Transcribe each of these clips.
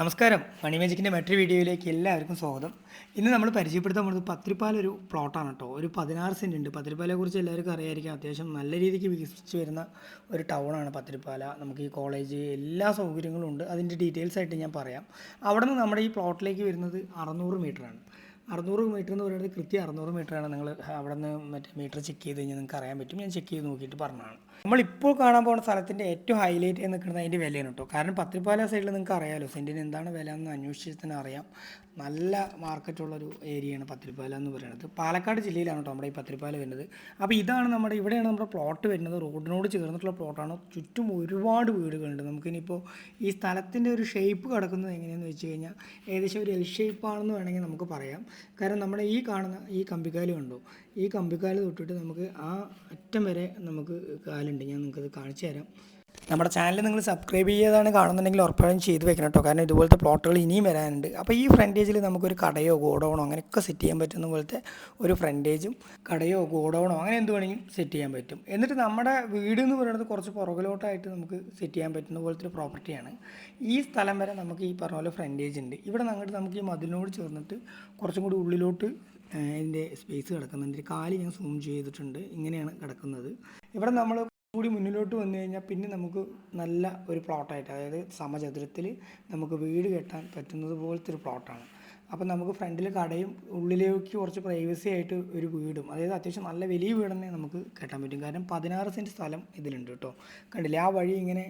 നമസ്കാരം. മണി മാജിക്കിന്റെ മറ്റൊരു വീഡിയോയിലേക്ക് എല്ലാവർക്കും സ്വാഗതം. ഇന്ന് നമ്മൾ പരിചയപ്പെടുത്താൻ പോകുന്നത് പത്രിപ്പാൽ ഒരു പ്ലോട്ടാണ് കേട്ടോ ഒരു പതിനാറ് സെന്റ് ഉണ്ട്. പത്രിപ്പാലയെ കുറിച്ച് എല്ലാവർക്കും അറിയായിരിക്കും. അത്യാവശ്യം നല്ല രീതിക്ക് വികസിച്ച് വരുന്ന ഒരു ടൗണാണ് പത്രിപ്പാല നമുക്ക് ഈ കോളേജ് എല്ലാ സൗകര്യങ്ങളും ഉണ്ട്. അതിന്റെ ഡീറ്റെയിൽസ് ആയിട്ട് ഞാൻ പറയാം. അവിടെ നിന്ന് നമ്മുടെ ഈ പ്ലോട്ടിലേക്ക് വരുന്നത് അറുന്നൂറ് മീറ്ററാണ് അറുന്നൂറ് മീറ്റർ എന്ന് പറയുന്നത് കൃത്യം അറുന്നൂറ് മീറ്ററാണ് നിങ്ങൾ അവിടെ നിന്ന് മറ്റേ മീറ്റർ ചെക്ക് ചെയ്ത് കഴിഞ്ഞാൽ നിങ്ങൾക്ക് അറിയാൻ പറ്റും. ഞാൻ ചെക്ക് ചെയ്ത് നോക്കിയിട്ട് പറഞ്ഞതാണ്. നമ്മളിപ്പോൾ കാണാൻ പോകുന്ന സ്ഥലത്തിന്റെ ഏറ്റവും ഹൈലൈറ്റ് ചെയ്ത് നിൽക്കുന്നത് അതിന്റെ വിലയാണ് കേട്ടോ. കാരണം പത്തിരിപ്പാല സൈഡിൽ നിങ്ങൾക്ക് അറിയാമല്ലോ സെന്റിന് എന്താണ് വില എന്ന് അന്വേഷിച്ച് തന്നെ അറിയാം. നല്ല മാർക്കറ്റുള്ളൊരു ഏരിയയാണ് പത്തിരിപ്പാല എന്ന് പറയുന്നത്. പാലക്കാട് ജില്ലയിലാണ് കേട്ടോ നമ്മുടെ ഈ പത്തിരിപ്പാല വരുന്നത്. അപ്പോൾ ഇതാണ് നമ്മുടെ ഇവിടെയാണ് നമ്മുടെ പ്ലോട്ട് വരുന്നത്. റോഡിനോട് ചേർന്നിട്ടുള്ള പ്ലോട്ടാണ് ചുറ്റും ഒരുപാട് വീടുകളുണ്ട്. നമുക്കിനിപ്പോൾ ഈ സ്ഥലത്തിന്റെ ഒരു ഷേപ്പ് കിടക്കുന്നത് എങ്ങനെയാണെന്ന് വെച്ച് കഴിഞ്ഞാൽ ഏകദേശം ഒരു എൽ ഷേപ്പാണെന്ന് വേണമെങ്കിൽ നമുക്ക് പറയാം. കാരണം നമ്മുടെ ഈ കാണുന്ന ഈ കമ്പിക്കാൽ കണ്ടോ? ഈ കമ്പിക്കാൽ തൊട്ടിട്ട് നമുക്ക് ആ അറ്റം വരെ നമുക്ക് കാലുണ്ട്. ഞാൻ നിങ്ങൾക്കത് കാണിച്ചു തരാം നമ്മുടെ ചാനൽ നിങ്ങൾ സബ്സ്ക്രൈബ് ചെയ്താണ് കാണുന്നുണ്ടെങ്കിൽ ഉറപ്പായും ചെയ്ത് വെക്കണം കേട്ടോ കാരണം ഇതുപോലത്തെ പ്ലോട്ടുകൾ ഇനിയും വരാനുണ്ട്. അപ്പോൾ ഈ ഫ്രണ്ടേജിൽ നമുക്കൊരു കടയോ ഗോഡൗണോ അങ്ങനെയൊക്കെ സെറ്റ് ചെയ്യാൻ പറ്റുന്ന പോലത്തെ ഒരു ഫ്രണ്ടേജും കടയോ ഗോഡൗണോ അങ്ങനെ എന്ത് വേണമെങ്കിലും സെറ്റ് ചെയ്യാൻ പറ്റും. എന്നിട്ട് നമ്മുടെ വീട് എന്ന് പറയുന്നത് കുറച്ച് പുറകിലോട്ടായിട്ട് നമുക്ക് സെറ്റ് ചെയ്യാൻ പറ്റുന്ന പോലത്തെ ഒരു പ്രോപ്പർട്ടിയാണ് ഈ സ്ഥലം വരെ നമുക്ക് ഈ പറഞ്ഞ പോലെ ഫ്രണ്ടേജ് ഉണ്ട്. ഇവിടെ നിന്നിട്ട് നമുക്ക് ഈ മതിലിനോട് ചേർന്നിട്ട് കുറച്ചും കൂടി ഉള്ളിലോട്ട് അതിന്റെ സ്പേസ് കിടക്കുന്നുണ്ട്. കാൽ ഞാൻ സൂം ചെയ്തിട്ടുണ്ട്. ഇങ്ങനെയാണ് കിടക്കുന്നത്. ഇവിടെ നമ്മൾ കൂടി മുന്നിലോട്ട് വന്നു കഴിഞ്ഞാൽ പിന്നെ നമുക്ക് നല്ല ഒരു പ്ലോട്ടായിട്ട് അതായത് സമചതുരത്തിൽ നമുക്ക് വീട് കെട്ടാൻ പറ്റുന്നത് പോലത്തെ ഒരു പ്ലോട്ടാണ് അപ്പോൾ നമുക്ക് ഫ്രണ്ടിൽ കടയും ഉള്ളിലേക്ക് കുറച്ച് പ്രൈവസി ആയിട്ട് ഒരു വീടും അതായത് അത്യാവശ്യം നല്ല വലിയ വീട് തന്നെ നമുക്ക് കെട്ടാൻ പറ്റും. കാരണം പതിനാറ് സെന്റ് സ്ഥലം ഇതിലുണ്ട് കേട്ടോ കണ്ടില്ലേ? ആ വഴി ഇങ്ങനെ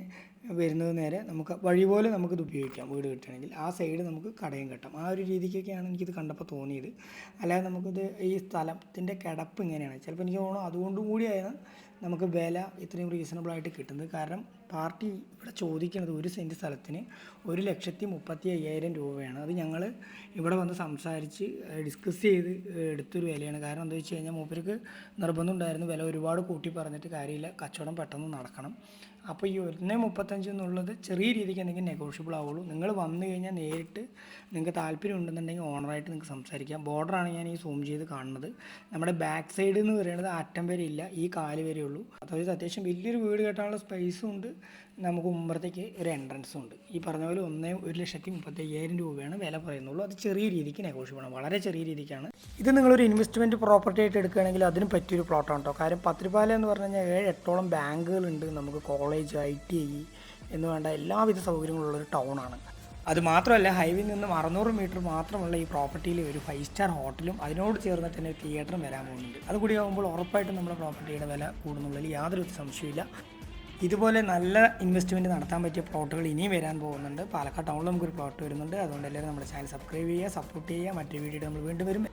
വരുന്നത് നേരെ നമുക്ക് വഴി പോലെ നമുക്കിത് ഉപയോഗിക്കാം. വീട് കിട്ടുകയാണെങ്കിൽ ആ സൈഡ് നമുക്ക് കടയും കെട്ടാം. ആ ഒരു രീതിക്കൊക്കെയാണ് എനിക്കിത് കണ്ടപ്പോൾ തോന്നിയത്. അല്ലാതെ നമുക്കിത് ഈ സ്ഥലത്തിന്റെ കിടപ്പ് ഇങ്ങനെയാണ്. ചിലപ്പോൾ എനിക്ക് തോന്നുന്നു അതുകൊണ്ടും കൂടിയാണ് നമുക്ക് വില ഇത്രയും റീസണബിളായിട്ട് കിട്ടുന്നത്. കാരണം പാർട്ടി ഇവിടെ ചോദിക്കുന്നത് ഒരു സെന്റ് സ്ഥലത്തിന് ഒരു ലക്ഷത്തി മുപ്പത്തി അയ്യായിരം രൂപയാണ്. അത് ഞങ്ങൾ ഇവിടെ വന്ന് സംസാരിച്ച് ഡിസ്കസ് ചെയ്ത് എടുത്തൊരു വിലയാണ്. കാരണം എന്താ വെച്ച് കഴിഞ്ഞാൽ മൂപ്പർക്ക് നിർബന്ധം ഉണ്ടായിരുന്നു. വില ഒരുപാട് കൂട്ടി പറഞ്ഞിട്ട് കാര്യമില്ല. കച്ചവടം പെട്ടെന്ന് നടക്കണം. അപ്പോൾ ഈ ഒന്ന് മുപ്പത്തഞ്ച് എന്നുള്ളത് ചെറിയ രീതിക്ക് എന്തെങ്കിലും നെഗോഷ്യബിൾ ആവുള്ളൂ. നിങ്ങൾ വന്നു കഴിഞ്ഞാൽ നേരിട്ട് നിങ്ങൾക്ക് താല്പര്യം ഉണ്ടെന്നുണ്ടെങ്കിൽ ഓണറായിട്ട് നിങ്ങൾക്ക് സംസാരിക്കാം. ബോർഡറാണ് ഞാൻ ഈ സൂം ചെയ്ത് കാണുന്നത്. നമ്മുടെ ബാക്ക് സൈഡ് എന്ന് പറയുന്നത് അറ്റം വരെ ഇല്ല ഈ കാൽ വരെ ഉള്ളൂ. അതായത് അത്യാവശ്യം വലിയൊരു വീട് കെട്ടാനുള്ള സ്പേസും ഉണ്ട്. നമുക്ക് മുമ്പത്തേക്ക് ഒരു എൻട്രൻസും ഉണ്ട്. ഈ പറഞ്ഞ പോലെ ഒന്നേ ഒരു ലക്ഷത്തി മുപ്പത്തി അയ്യായിരം രൂപയാണ് വില പറയുന്നുള്ളൂ. അത് ചെറിയ രീതിക്ക് നെഗോഷ്യബിൾ ആണ്. വളരെ ചെറിയ രീതിക്കാണ്. ഇത് നിങ്ങളൊരു ഇൻവെസ്റ്റ്മെന്റ് പ്രോപ്പർട്ടി ആയിട്ട് എടുക്കുകയാണെങ്കിൽ അതിന് പറ്റിയൊരു പ്ലോട്ടാണ് കേട്ടോ കാര്യം പത്രിപ്പാല എന്ന് പറഞ്ഞു കഴിഞ്ഞാൽ ഏഴ് എട്ടോളം ബാങ്കുകളുണ്ട് നമുക്ക് കോളേജ് ഐ ടി ഐ എന്ന് വേണ്ട എല്ലാവിധ സൗകര്യങ്ങളുള്ളൊരു ടൗണാണ്. അത് മാത്രമല്ല ഹൈവേയിൽ നിന്നും അറുന്നൂറ് മീറ്റർ മാത്രമുള്ള ഈ പ്രോപ്പർട്ടിയിൽ ഒരു ഫൈവ് സ്റ്റാർ ഹോട്ടലും അതിനോട് ചേർന്ന് തന്നെ ഒരു തിയേറ്ററും വരാൻ പോകുന്നുണ്ട്. അതുകൂടി ആകുമ്പോൾ ഉറപ്പായിട്ടും നമ്മുടെ പ്രോപ്പർട്ടിയുടെ വില കൂടുന്നുള്ളതിൽ യാതൊരു സംശയമില്ല ഇതുപോലെ നല്ല ഇൻവെസ്റ്റ്മെന്റ് നടത്താൻ പറ്റിയ പ്ലോട്ടുകൾ ഇനിയും വരാൻ പോകുന്നുണ്ട്. പാലക്കാട് ടൗണിൽ നമുക്കൊരു പ്ലോട്ട് വരുന്നുണ്ട്. അതുകൊണ്ട് എല്ലാവരും നമ്മുടെ ചാനൽ സബ്സ്ക്രൈബ് ചെയ്യുക സപ്പോർട്ട് ചെയ്യുക. മറ്റൊരു വീഡിയോ നമ്മൾ വീണ്ടും വരും.